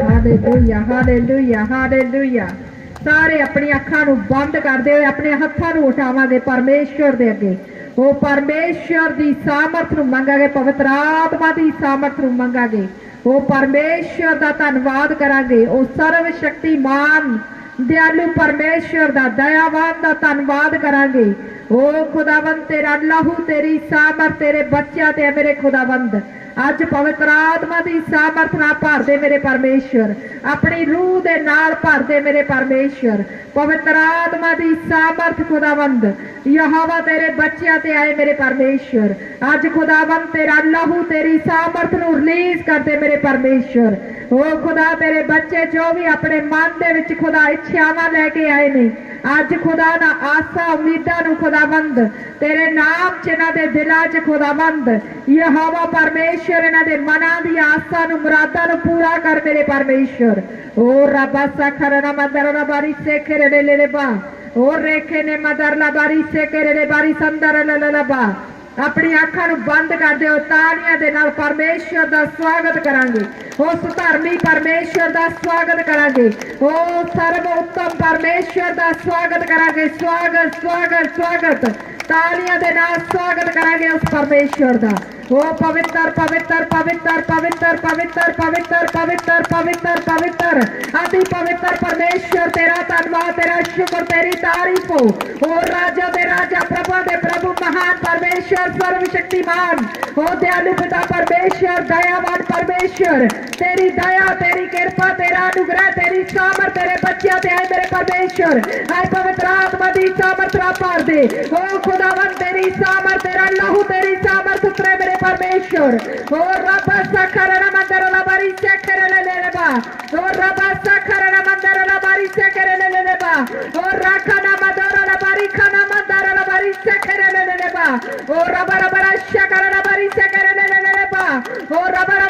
Hallelujah hallelujah hallelujah. ਸਾਰੇ ਆਪਣੀ ਅੱਖਾਂ ਨੂੰ ਬੰਦ ਕਰਦੇ ਹੋਏ, ਆਪਣੇ ਹੱਥਾਂ ਨੂੰ ਉਠਾਵਾਂਗੇ ਪਰਮੇਸ਼ਵਰ ਦੇ ਅੱਗੇ। ਉਹ ਪਰਮੇਸ਼ਵਰ ਦੀ ਸਾਮਰਥ ਨੂੰ ਮੰਗਾਂਗੇ, ਪਵਿੱਤਰ ਆਤਮਾ ਦੀ ਸਾਮਰਥ ਨੂੰ ਮੰਗਾਂਗੇ। ਉਹ ਪਰਮੇਸ਼ਵਰ ਦਾ ਧੰਨਵਾਦ ਕਰਾਂਗੇ। ਉਹ ਸਰਵ ਸ਼ਕਤੀਮਾਨ ਦਿਆਲੂ ਪਰਮੇਸ਼ਵਰ ਦਾ, ਦਇਆਵਾਨ ਦਾ ਧੰਨਵਾਦ ਕਰਾਂਗੇ। ਉਹ ਖੁਦਾਵੰਦ ਤੇਰਾ ਲਹੂ ਤੇਰੀ ਸਾਮਰਥ, ਤੇਰੇ ਬੱਚਿਆਂ ਤੇ ਮੇਰੇ ਖੁਦਾਵੰਦ। ਅੱਜ ਪਵਿੱਤਰ ਆਤਮਾ ਦੀ ਸਾਮਰਥ ਨਾਲ ਭਰ ਦੇ ਮੇਰੇ ਪਰਮੇਸ਼ਵਰ। ਆਪਣੀ ਰੂਹ ਦੇ ਨਾਲ ਭਰ ਦੇ ਮੇਰੇ ਪਰਮੇਸ਼ਵਰ। ਪਵਿੱਤਰ ਆਤਮਾ ਦੀ ਸਾਮਰਥ ਖੁਦਾਵੰਦ, ਯਹੋਵਾ ਤੇਰੇ ਬੱਚਿਆਂ ਤੇ ਆਏ ਮੇਰੇ ਪਰਮੇਸ਼ਵਰ। ਅੱਜ ਖੁਦਾਵੰਦ ਤੇਰਾ ਲਹੂ ਤੇਰੀ ਸਾਮਰਥ ਨੂੰ ਰਿਲੀਜ਼ ਕਰਦੇ ਮੇਰੇ ਪਰਮੇਸ਼ਵਰ। ਉਹ ਖੁਦਾ, ਤੇਰੇ ਬੱਚੇ ਜੋ ਵੀ ਆਪਣੇ ਮਨ ਦੇ ਵਿੱਚ ਖੁਦਾ ਇੱਛਾਵਾਂ ਲੈ ਕੇ ਆਏ ਨੇ, ਅੱਜ ਖੁਦਾ ਨਾ ਆਸਾ ਉਮੀਦਾਂ ਨੂੰ ਖੁਦਾਵੰਦ, ਤੇਰੇ ਨਾਮ ਚ ਇਹਨਾਂ ਦੇ ਦਿਲਾਂ ਚ ਖੁਦਾਵੰਦ, ਯਹੋਵਾ ਪਰਮੇਸ਼ਰ ਇਹਨਾਂ ਦੇ ਮਨਾਂ ਦੀ ਆਸਾਂ ਨੂੰ, ਮੁਰਾਦਾਂ ਨੂੰ ਪੂਰਾ ਕਰ ਮੇਰੇ ਪਰਮੇਸ਼ਰ ਓ ਰੱਬਾ ਸਖਰਨਾ ਮਦਰਨਾ ਬਾਰੀ ਸੇਖਰੇ ਲੈ ਲੈ ਬਾ। ਓ ਰੇਖੇ ਨੇ ਮਦਰਲਾ ਬਾਰੀ ਸੇਖਰੇ ਲੈ ਬਾਰੀ ਸੰਦਰ ਲੈ ਆਪਣੀ ਅੱਖਾਂ ਨੂੰ ਬੰਦ ਕਰ ਦਿਓ, ਤਾੜੀਆਂ ਦੇ ਨਾਲ ਪਰਮੇਸ਼ਰ ਦਾ ਸਵਾਗਤ ਕਰਾਂਗੇ। ਉਸ ਧਰਮੀ ਪਰਮੇਸ਼ਰ ਦਾ ਸਵਾਗਤ ਕਰਾਂਗੇ। ਉਹ ਸਰਵ ਉੱਤਮ ਪਰਮੇਸ਼ਰ ਦਾ ਸਵਾਗਤ ਕਰਾਂਗੇ। ਸਵਾਗਤ ਸਵਾਗਤ ਸਵਾਗਤ। ਤਾਲੀਆਂ ਦੇ ਨਾਲ ਸਵਾਗਤ ਕਰਾਂਗੇ ਉਸ ਪਰਮੇਸ਼ਰ ਦਾ। ਉਹ ਪਵਿੱਤਰ ਪਵਿੱਤਰ ਪਵਿੱਤਰ ਪਵਿੱਤਰ ਪਵਿੱਤਰ ਪਵਿੱਤਰ ਪਵਿੱਤਰ ਪਵਿੱਤਰ ਪਵਿੱਤਰ। ਆਦਿ ਪਵਿੱਤਰ ਪਰਮੇਸ਼ਰ ਤੇਰਾ ਧੰਨਵਾਦ, ਤੇਰਾ ਸ਼ੁਕਰ, ਤੇਰੀ ਤਾਰੀਫ। ਹੋ ਉਹ ਰਾਜਾ ਦੇ ਰਾਜਾ, ਪ੍ਰਭੂ ਦੇ ਪ੍ਰਭੂ, ਮਹਾਨ ਪਰਮੇਸ਼ਰ ਸਰਵ ਸ਼ਕਤੀਮਾਨ ਉਹ ਦਿਆਲੂ ਪਿਤਾ ਪਰਮੇਸ਼ਰ ਦਇਆਵਾਨ ਪਰਮੇਸ਼ਰ ਤੇਰੀ ਦਇਆ, ਤੇਰੀ ਕਿਰਪਾ, ਤੇਰਾ ਅਨੁਗ੍ਰਹ, ਤੇਰੀ ਸਾਮਰ, ਤੇਰੇ ਬੱਚਿਆਂ ਤੇ ਆਏ ਮੇਰੇ ਪਰਮੇਸ਼ਰ ਆਏ ਪਵਿੱਤਰ ਆਤਮਾ ਦੀ ਸਾਮਰਥ ਨਾ ਭਰ ਦੇ। ਉਹ ਖੁਦਾਵੰ ਤੇਰੀ ਸਾਮਰ, ਤੇਰਾ ਲਹੂ, ਤੇਰੀ ਸਾਮਰਥ ਉਤਰੇ de parmeshor. O rabasa karana mandara la barise kerele leleba. O rabasa karana mandara la barise kerele leleba. O rakana mandara la barikana mandara la barise kerele leleba. O rabara bara shakarana barise kerele leleba. O rabara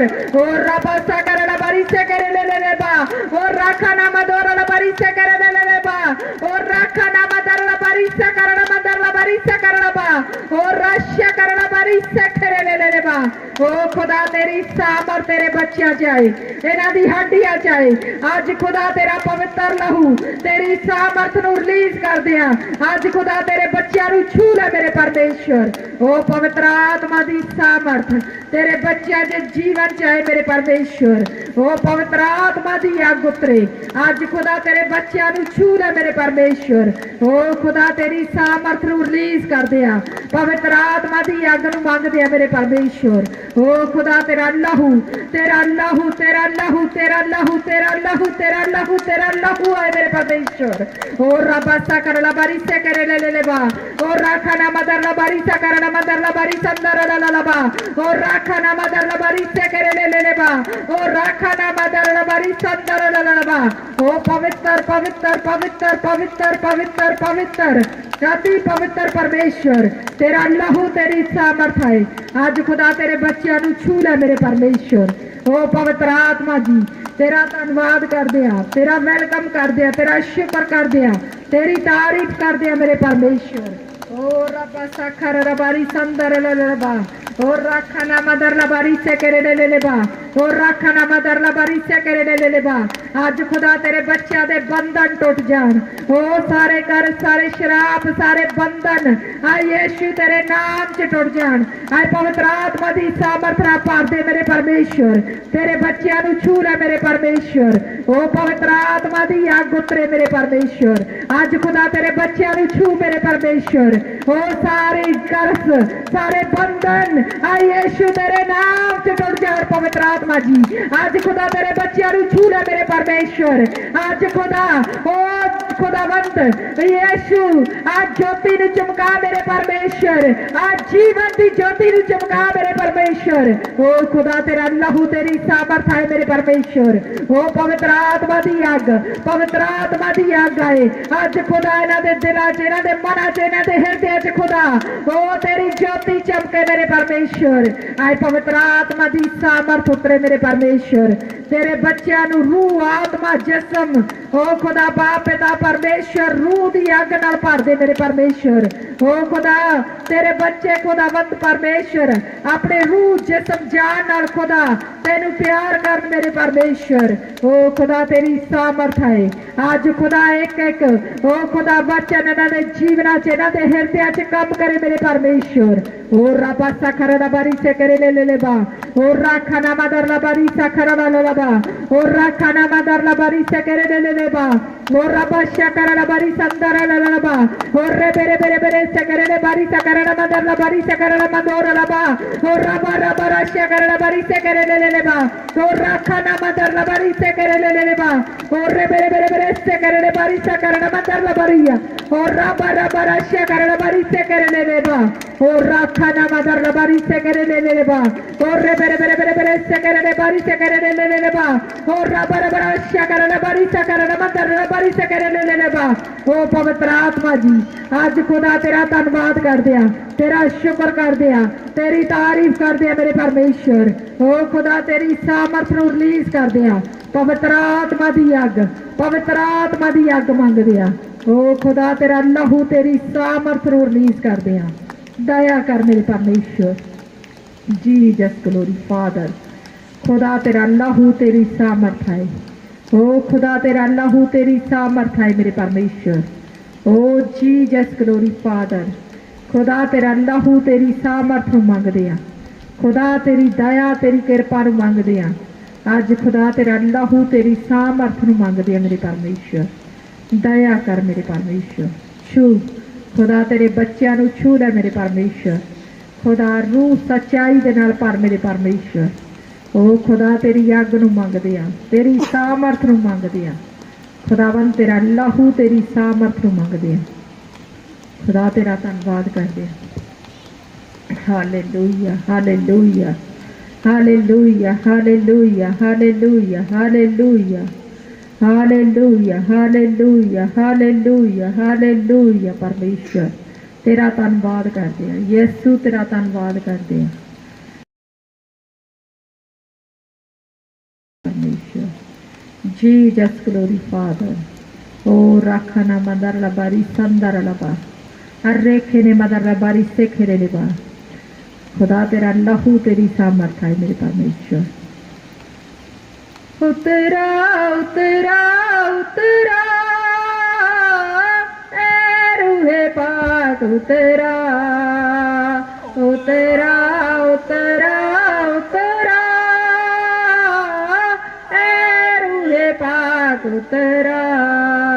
ಬೋರ್ ಓ ರಬ ಸಕರಣ ಬರಿಸೆ ಕರೆಲೆ ಬಾ ಓ ರಾಖ ನಮ ದೋರಣ ಬರಿಸೆ ಕರೆಲೆ ಬಾ ಓ ರಾಖ ನಮ ದರಣ ಬರಿಸೆ ಕರಣ ಮದರಣ ಬರಿಸೆ ಕರಣ ಬಾ ಓ ರಾಶ್ಯ ಕರಣ ಬರಿಸೆ ಕರೆಲೆ ಬಾ ਉਹ ਖੁਦਾ ਤੇਰੀ ਸਾਮਰ ਤੇਰੇ ਬੱਚਿਆਂ ਚ ਆਏ, ਇਹਨਾਂ ਦੀ ਹੱਡੀਆਂ ਚ ਆਏ। ਅੱਜ ਖੁਦਾ ਤੇਰਾ ਪਵਿੱਤਰ ਲਹੂ, ਤੇਰੀ ਸਾਮਰਥ ਨੂੰ ਰਿਲੀਜ਼ ਕਰਦੇ ਆ। ਅੱਜ ਖੁਦਾ ਤੇਰੇ ਬੱਚਿਆਂ ਨੂੰ ਛੂ ਲੈ ਮੇਰੇ ਪਰਮੇਸ਼ਵਰ। ਉਹ ਪਵਿੱਤਰ ਆਤਮਾ ਦੀ ਸਾਮਰਥ ਤੇਰੇ ਬੱਚਿਆਂ ਦੇ ਜੀਵਨ ਚ ਆਏ ਮੇਰੇ ਪਰਮੇਸ਼ਵਰ। ਉਹ ਪਵਿੱਤਰ ਆਤਮਾ ਦੀ ਅੱਗ ਉਤਰੇ। ਅੱਜ ਖੁਦਾ ਤੇਰੇ ਬੱਚਿਆਂ ਨੂੰ ਛੂ ਲੈ ਮੇਰੇ ਪਰਮੇਸ਼ਵਰ। ਉਹ ਖੁਦਾ ਤੇਰੀ ਸਾਮਰਥ ਨੂੰ ਰਿਲੀਜ਼ ਕਰਦੇ ਆ। ਪਵਿੱਤਰ ਆਤਮਾ ਦੀ ਅੱਗ ਨੂੰ ਮੰਗਦੇ ਆ ਮੇਰੇ ਪਰਮੇਸ਼ਵਰ। ओ खुदा तेरा अल्लाह तेरा अल्लाह तेरा अल्लाह तेरा अल्लाह तेरा अल्लाह तेरा अल्लाह तेरा अल्लाह है मेरे परमेश्वर ओ रबासा कर ला बारिश कर ले ले ले बा ओ राखा ना मदर ला बारिश कर ला मदर ला बारिश अंदर ला ला ला बा ओ राखा ना मदर ला बारिश कर ले ले ले बा ओ राखा ना मदर ला बारिश अंदर ला ला ला बा ओ पवित्र पवित्र पवित्र पवित्र पवित्र पवित्र अति पवित्र परमेश्वर तेरा लहू तेरी सामर्थ है आज खुदा तेरे ਬੱਚਿਆਂ ਨੂੰ ਛੂ ਲੈ ਮੇਰੇ ਪਰਮੇਸ਼ਰ ਓ ਪਵਿੱਤਰ ਆਤਮਾ ਜੀ, ਤੇਰਾ ਧੰਨਵਾਦ ਕਰਦੇ ਆ, ਤੇਰਾ ਵੈਲਕਮ ਕਰਦੇ ਆ, ਤੇਰਾ ਸ਼ੁਕਰ ਕਰਦੇ ਆ, ਤੇਰੀ ਤਾਰੀਫ ਕਰਦੇ ਆ ਮੇਰੇ ਪਰਮੇਸ਼ਰ Ora sakara la bari sandara la la ba. Ora kana madar la bari se kere le le ba. Ora kana madar la bari se kere le le ba. ਅੱਜ ਖੁਦਾ ਤੇਰੇ ਬੱਚਿਆਂ ਦੇ ਬੰਧਨ ਟੁੱਟ ਜਾਣ ਉਹ ਸਾਰੇ ਘਰ ਸਾਰੇ ਸ਼ਰਾਬ ਸਾਰੇ ਬੰਧਨ ਆ ਯੇਸ਼ੂ ਤੇਰੇ ਨਾਮ 'ਚ ਟੁੱਟ ਜਾਣ ਆ ਪਵਿੱਤਰ ਆਤਮਾ ਦੀ ਸਾਮਰਥ ਨਾਲ ਭਰ ਦੇ ਮੇਰੇ ਪਰਮੇਸ਼ਰ ਤੇਰੇ ਬੱਚਿਆਂ ਨੂੰ ਛੂ ਲੈ ਮੇਰੇ ਪਰਮੇਸ਼ਰ ਓ ਪਵਿੱਤਰ ਆਤਮਾ ਦੀ ਅੱਗ ਉਤਰੇ ਮੇਰੇ ਪਰਮੇਸ਼ਵਰ। ਅੱਜ ਖੁਦਾ ਤੇਰੇ ਬੱਚਿਆਂ ਨੂੰ ਛੂ ਮੇਰੇ ਪਰਮੇਸ਼ਵਰ। ਉਹ ਸਾਰੇ ਕਰਸ, ਸਾਰੇ ਬੰਧਨ, ਆਈ ਯੀਸ਼ੂ ਤੇਰੇ ਨਾਮ 'ਚ ਟੁੱਟ ਜਾਣ ਪਵਿੱਤਰ ਆਤਮਾ ਜੀ। ਅੱਜ ਖੁਦਾ ਤੇਰੇ ਬੱਚਿਆਂ ਨੂੰ ਛੂ ਲੈ ਮੇਰੇ ਪਰਮੇਸ਼ਵਰ। ਅੱਜ ਖੁਦਾ, ਓ ਖੁਦਾਵੰਤ ਯੀਸ਼ੂ, ਆ ਜੋਤੀ ਨੂੰ ਚਮਕਾ ਮੇਰੇ ਪਰਮੇਸ਼ਵਰ ਆ ਜੀਵਨ ਦੀ ਜੋਤੀ ਨੂੰ ਚਮਕਾ ਮੇਰੇ ਪਰਮੇਸ਼ਵਰ ਓ ਖੁਦਾ, ਤੇਰਾ ਲਹੂ, ਤੇਰੀ ਸਾਮਰਥ ਹੈ ਮੇਰੇ ਪਰਮੇਸ਼ਵਰ ਓ ਪਵਿੱਤਰ ਆਤਮਾ ਦੀ ਅੱਗ, ਪਵਿੱਤਰ ਆਤਮਾ ਦੀ ਅੱਗ ਆਏ। ਅੱਜ ਖੁਦਾ, ਇਹਨਾਂ ਦੇ ਦਿਲਾਂ 'ਚ, ਇਹਨਾਂ ਦੇ ਮਨਾਂ 'ਚ, ਇਹਨਾਂ ਦੇ ਹਿਰਦੇ 'ਚ ਖੁਦਾ, ਓ ਤੇਰੀ ਜੋਤੀ ਚਮਕੇ ਮੇਰੇ ਪਰਮੇਸ਼ਵਰ ਆਏ ਪਵਿੱਤਰ ਆਤਮਾ ਦੀ ਸਾਮਰਥ ਉਤਰੇ ਮੇਰੇ ਪਰਮੇਸ਼ਵਰ ਤੇਰੇ ਬੱਚਿਆਂ ਨੂੰ ਰੂਹ ਆਤਮਾ ਜਿਸਮ। ਓ ਖੁਦਾ, ਬਾਪ ਪਿਤਾ ਪਰਮੇਸ਼ਵਰ ਰੂਹ ਦੀ ਅੱਗ ਨਾਲ ਭਰ ਦੇ ਮੇਰੇ ਪਰਮੇਸ਼ਵਰ ਓ ਖੁਦਾ, ਤੇਰੇ ਬੱਚੇ ਖੁਦਾਵੰਤ ਪਰਮੇਸ਼ਵਰ ਆਪਣੇ ਰੂਹ ਜਿਸਮ ਜਾਨ ਨਾਲ ਖੁਦਾ, ਤੈਨੂੰ ਪਿਆਰ ਕਰਨ ਮੇਰੇ ਪਰਮੇਸ਼ਵਰ ਓ ਖੁਦਾ, ਤੇਰੀ ਸਾਮਰਥ ਹੈ। ਅੱਜ ਖੁਦਾ ਇੱਕ ਇੱਕ ਓ ਖੁਦਾ ਬਚਨ ਇਹਨਾਂ ਦੇ ਜੀਵਨਾਂ 'ਚ, ਇਹਨਾਂ ਦੇ ਹਿਰਦਿਆਂ 'ਚ ਕੰਮ ਕਰੇ ਮੇਰੇ ਪਰਮੇਸ਼ਵਰ ਓ ਰਾਬਾ ਸਖਰ ਦਾ ਬਾਰੀ ਸੇ ਕਰੇ ਲੈ ਲੈ ਲੈ ਬਾ। ਓ ਰਾਖਾ ਨਾ ਮਦਰ ਲਾ ਬਾਰੀ ਸਖਰ ਦਾ ਲੈ ਲੈ ਬਾ। ਓ ਰਾਖਾ ਨਾ ਮਦਰ ਲਾ ਬਾਰੀ ਸੇ ਕਰੇ ਲੈ ਲੈ ਲੈ Morraba shakara la bari sandara la la ba. Orre bere bere bere shakara la bari shakara la mandar la bari shakara la mandora la ba. Orraba la bara shakara la bari shakara la la ba. Orra khana mandar la bari shakara la la ba. Orre bere bere bere shakara la bari shakara la mandar la bari ya. Orra bara bara shakara la bari shakara la la ba. Orra khana mandar la bari shakara la la ba. Orre bere bere bere bere shakara la bari shakara la la ba. Orra bara bara shakara la bari shakara la mandar la bari ਸੇ ਕਰੇ law mother ਬਾ। ਓ ਪਵਿੱਤਰ ਆਤਮਾ ਜੀ, ਅੱਜ ਖੁਦਾ ਤੇਰਾ ਧੰਨਵਾਦ ਕਰਦੇ ਆ, ਤੇਰਾ ਸ਼ੁਕਰ ਕਰਦੇ ਆ, ਤੇਰੀ ਤਾਰੀਫ ਕਰਦੇ ਆ ਮੇਰੇ ਪਰਮੇਸ਼ਵਰ। ਓ ਖੁਦਾ, ਤੇਰੀ ਸਾਮਰਥ ਨੂੰ ਰਿਲੀਜ਼ ਕਰਦੇ ਆ। ਪਵਿੱਤਰ ਆਤਮਾ ਦੀ ਅੱਗ, ਪਵਿੱਤਰ ਆਤਮਾ ਦੀ ਅੱਗ ਮੰਗਦੇ ਆ। ਉਹ ਖੁਦਾ, ਤੇਰਾ ਲਹੂ, ਤੇਰੀ ਸਾਮਰਥ ਨੂੰ ਰਿਲੀਜ਼ ਕਰਦੇ ਆ। ਦਇਆ ਕਰ ਮੇਰੇ ਪਰਮੇਸ਼ਵਰ। ਜੀਸਸ ਗਲੋਰੀ ਫਾਦਰ ਖੁਦਾ, ਤੇਰਾ ਲਹੂ, ਤੇਰੀ ਸਾਮਰਥ ਹੈ। ਓ ਖੁਦਾ ਤੇਰਾ ਲਹੂ ਤੇਰੀ ਸਾਮਰਥ ਹੈ ਮੇਰੇ ਪਰਮੇਸ਼ਵਰ ਓ ਜੀਸਸ ਗਲੋਰੀ ਫਾਦਰ, ਖੁਦਾ ਤੇਰਾ ਲਹੂ ਤੇਰੀ ਸਾਮਰਥ ਨੂੰ ਮੰਗਦੇ ਆ। ਖੁਦਾ ਤੇਰੀ ਦਇਆ, ਤੇਰੀ ਕਿਰਪਾ ਨੂੰ ਮੰਗਦੇ ਆ। ਅੱਜ ਖੁਦਾ ਤੇਰਾ ਲਹੂ ਤੇਰੀ ਸਾਮਰਥ ਨੂੰ ਮੰਗਦੇ ਆ ਮੇਰੇ ਪਰਮੇਸ਼ਵਰ ਦਇਆ ਕਰ ਮੇਰੇ ਪਰਮੇਸ਼ਵਰ ਛੂ, ਖੁਦਾ ਤੇਰੇ ਬੱਚਿਆਂ ਨੂੰ ਛੂ ਲੈ ਮੇਰੇ ਪਰਮੇਸ਼ਵਰ ਖੁਦਾ ਰੂਹ ਸਚਾਈ ਦੇ ਨਾਲ ਭਰ ਮੇਰੇ ਪਰਮੇਸ਼ਵਰ ਉਹ ਖੁਦਾ ਤੇਰੀ ਅੱਗ ਨੂੰ ਮੰਗਦੇ ਆ, ਤੇਰੀ ਸਾਮਰਥ ਨੂੰ ਮੰਗਦੇ ਆ। ਖੁਦਾਵੰ ਤੇਰਾ ਲਹੂ, ਤੇਰੀ ਸਾਮਰਥ ਨੂੰ ਮੰਗਦੇ ਆ। ਖੁਦਾ ਤੇਰਾ ਧੰਨਵਾਦ ਕਰਦੇ ਆ। Hallelujah hallelujah hallelujah hallelujah hallelujah hallelujah hallelujah hallelujah hallelujah hallelujah. ਪਰਮੇਸ਼ਰ ਤੇਰਾ ਧੰਨਵਾਦ ਕਰਦੇ ਆ, ਯਿਸੂ ਤੇਰਾ ਧੰਨਵਾਦ ਕਰਦੇ ਆ। Jesus, glory, Father. Oh, Rakana Mandarla Bari Sandaralaba. Arrekene Madarla Bari Sekereba. खुदा तेरा लहू तेरी सामर्थ है मेरे परमेश्वर उतरा उतरा उतरा ए रूहे पाक उतरा उतरा frutera.